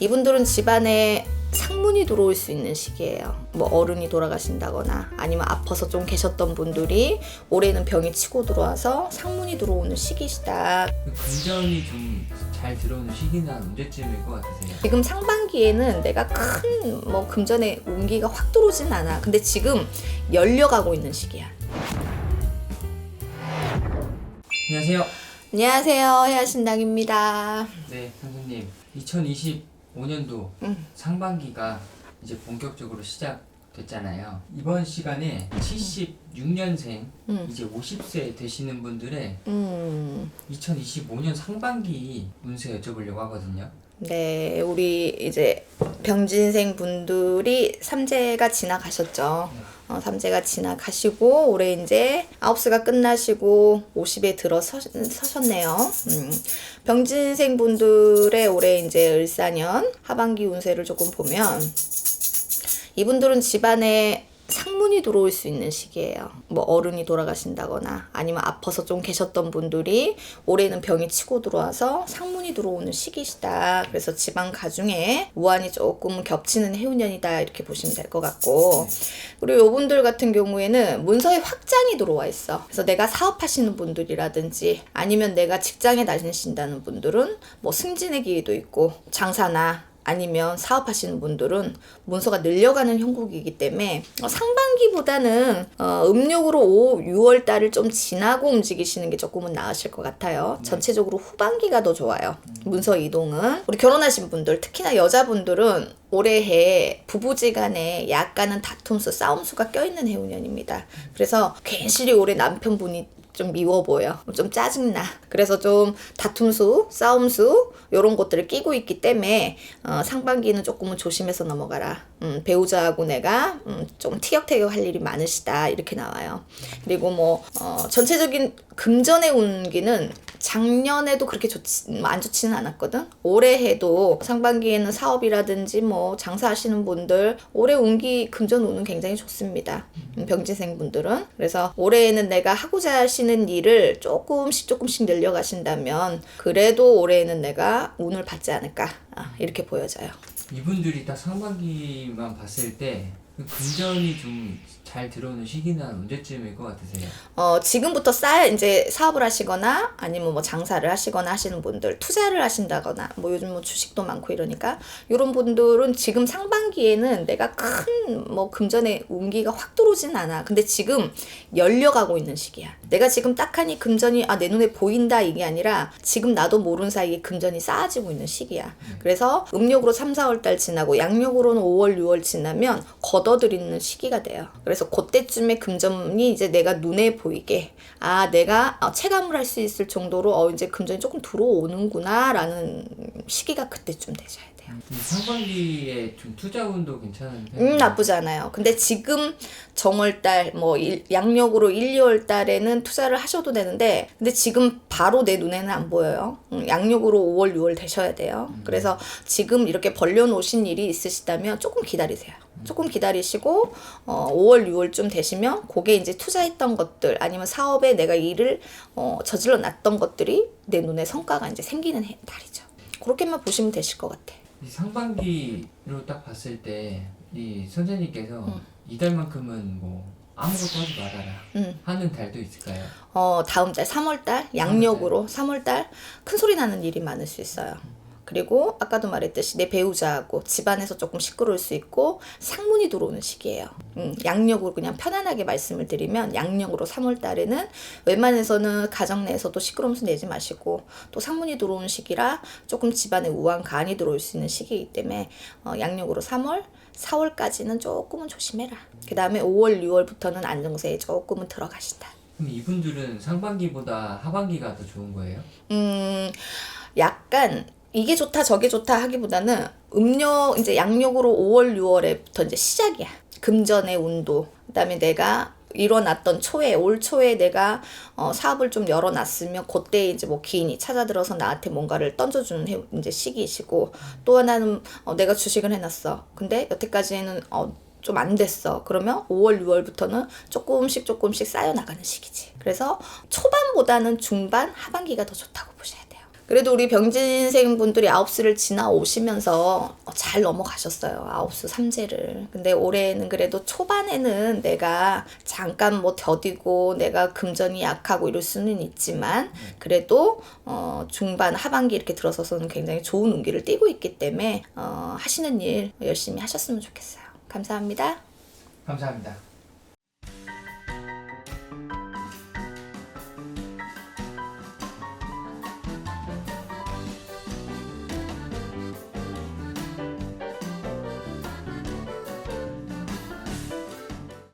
이분들은 집안에 상문이 들어올 수 있는 시기예요. 뭐 어른이 돌아가신다거나 아니면 아파서 좀 계셨던 분들이 올해는 병이 치고 들어와서 상문이 들어오는 시기시다. 금전이 좀잘 들어오는 시기나 언제쯤일 것 같으세요? 지금 상반기에는 내가 큰 뭐 금전의 운기가 확 들어오진 않아. 근데 지금 열려가고 있는 시기야. 안녕하세요. 안녕하세요. 해아신당입니다. 네, 선생님. 2025년도 음. 상반기가 이제 본격적으로 시작 됐잖아요. 이번 시간에 76년생 음. 이제 50세 되시는 분들의 음. 2025년 상반기 운세 여쭤보려고 하거든요. 네, 우리 이제 병진생 분들이 삼재가 지나가셨죠. 어, 삼재가 지나가시고 올해 이제 아홉수가 끝나시고 50에 들어서셨네요. 음. 병진생 분들의 올해 이제 을사년 하반기 운세를 조금 보면 이분들은 집안에 상문이 들어올 수 있는 시기예요. 뭐 어른이 돌아가신다거나 아니면 아파서 좀 계셨던 분들이 올해는 병이 치고 들어와서 상문이 들어오는 시기시다. 그래서 집안 가중에 우환이 조금 겹치는 해운년이다 이렇게 보시면 될 것 같고 그리고 요분들 같은 경우에는 문서에 확장이 들어와 있어. 그래서 내가 사업하시는 분들이라든지 아니면 내가 직장에 다니신다는 분들은 뭐 승진의 기회도 있고 장사나 아니면 사업하시는 분들은 문서가 늘려가는 형국이기 때문에 어, 상반기보다는 어, 음력으로 5, 6월 달을 좀 지나고 움직이시는 게 조금은 나으실 것 같아요. 전체적으로 후반기가 더 좋아요. 문서 이동은 우리 결혼하신 분들 특히나 여자분들은 올해에 부부지간에 약간은 다툼수, 싸움수가 껴있는 해운년입니다. 그래서 괜시리 올해 남편분이 좀 미워 보여. 좀 짜증나. 그래서 좀 다툼수, 싸움수, 요런 것들을 끼고 있기 때문에, 어, 상반기는 조금은 조심해서 넘어가라. 음, 배우자하고 내가, 음, 좀 티격태격 할 일이 많으시다. 이렇게 나와요. 그리고 뭐, 어, 전체적인 금전의 운기는 작년에도 그렇게 좋지, 뭐안 좋지는 않았거든. 올해해도 상반기에는 사업이라든지 뭐 장사하시는 분들 올해 운기 금전 운은 굉장히 좋습니다. 음, 병지생 분들은 그래서 올해에는 내가 하고자 하시는 일을 조금씩 조금씩 늘려가신다면 그래도 올해에는 내가 운을 받지 않을까 아, 이렇게 보여져요. 이분들이 딱 상반기만 봤을 때그 금전이 좀 잘 들어오는 시기나 언제쯤일 것 같으세요? 어, 지금부터 쌓여 이제 사업을 하시거나 아니면 뭐 장사를 하시거나 하시는 분들, 투자를 하신다거나 뭐 요즘 뭐 주식도 많고 이러니까 이런 분들은 지금 상반기에는 내가 큰 뭐 금전의 운기가 확 들어오진 않아. 근데 지금 열려가고 있는 시기야. 내가 지금 딱하니 금전이 아, 내 눈에 보인다 이게 아니라 지금 나도 모르는 사이에 금전이 쌓아지고 있는 시기야. 그래서 음력으로 3, 4월 달 지나고 양력으로는 5월, 6월 지나면 걷어들이는 시기가 돼요. 그래서 그때쯤에 금전이 이제 내가 눈에 보이게 아 내가 어, 체감을 할 수 있을 정도로 어 이제 금전이 조금 들어오는구나라는 시기가 그때쯤 되셔야 돼요. 이 상반기에 좀 투자 운도 괜찮은 음. 나쁘지 않아요. 근데 지금 정월달 뭐 일- 양력으로 1, 2월 달에는 투자를 하셔도 되는데 근데 지금 바로 내 눈에는 안 보여요. 음, 양력으로 5월, 6월 되셔야 돼요. 그래서 지금 이렇게 벌려놓으신 일이 있으시다면 조금 기다리세요. 조금 기다리시고 어, 5월, 6월쯤 되시면 그게 이제 투자했던 것들 아니면 사업에 내가 일을 어, 저질러 놨던 것들이 내 눈에 성과가 이제 생기는 해- 달이죠. 그렇게만 보시면 되실 것 같아. 이 상반기로 딱 봤을 때 이 선생님께서 이달만큼은 뭐 아무것도 하지 말아라 음. 하는 달도 있을까요? 어, 다음 달 3월 달 양력으로 3월 달 큰 소리 나는 일이 많을 수 있어요. 그리고 아까도 말했듯이 내 배우자하고 집안에서 조금 시끄러울 수 있고 상문이 들어오는 시기예요. 음, 양력으로 그냥 편안하게 말씀을 드리면 양력으로 3월 달에는 웬만해서는 가정 내에서도 시끄러움수 내지 마시고 또 상문이 들어오는 시기라 조금 집안에 우한 간이 들어올 수 있는 시기이기 때문에 어, 양력으로 3월 4월까지는 조금은 조심해라. 그 다음에 5월, 6월부터는 안정세에 조금은 들어가신다. 그럼 이분들은 상반기보다 하반기가 더 좋은 거예요? 음, 약간 이게 좋다 저게 좋다 하기보다는 음력 이제 양력으로 5월 6월에부터 이제 시작이야. 금전의 운도. 그다음에 내가 일어났던 초에 올 초에 내가 어, 사업을 좀 열어놨으면 그때 이제 뭐 기인이 찾아들어서 나한테 뭔가를 던져주는 해, 이제 시기이시고 또 하나는 어, 내가 주식을 해놨어. 근데 여태까지는 어, 좀 안 됐어. 그러면 5월, 6월부터는 조금씩 조금씩 쌓여 나가는 시기지. 그래서 초반보다는 중반, 하반기가 더 좋다고. 그래도 우리 병진생 분들이 아홉수를 지나오시면서 잘 넘어가셨어요. 아홉수 삼재를. 근데 올해는 그래도 초반에는 내가 잠깐 뭐 더디고 내가 금전이 약하고 이럴 수는 있지만 그래도 어 중반 하반기 이렇게 들어서서는 굉장히 좋은 운기를 띠고 있기 때문에 어 하시는 일 열심히 하셨으면 좋겠어요. 감사합니다. 감사합니다.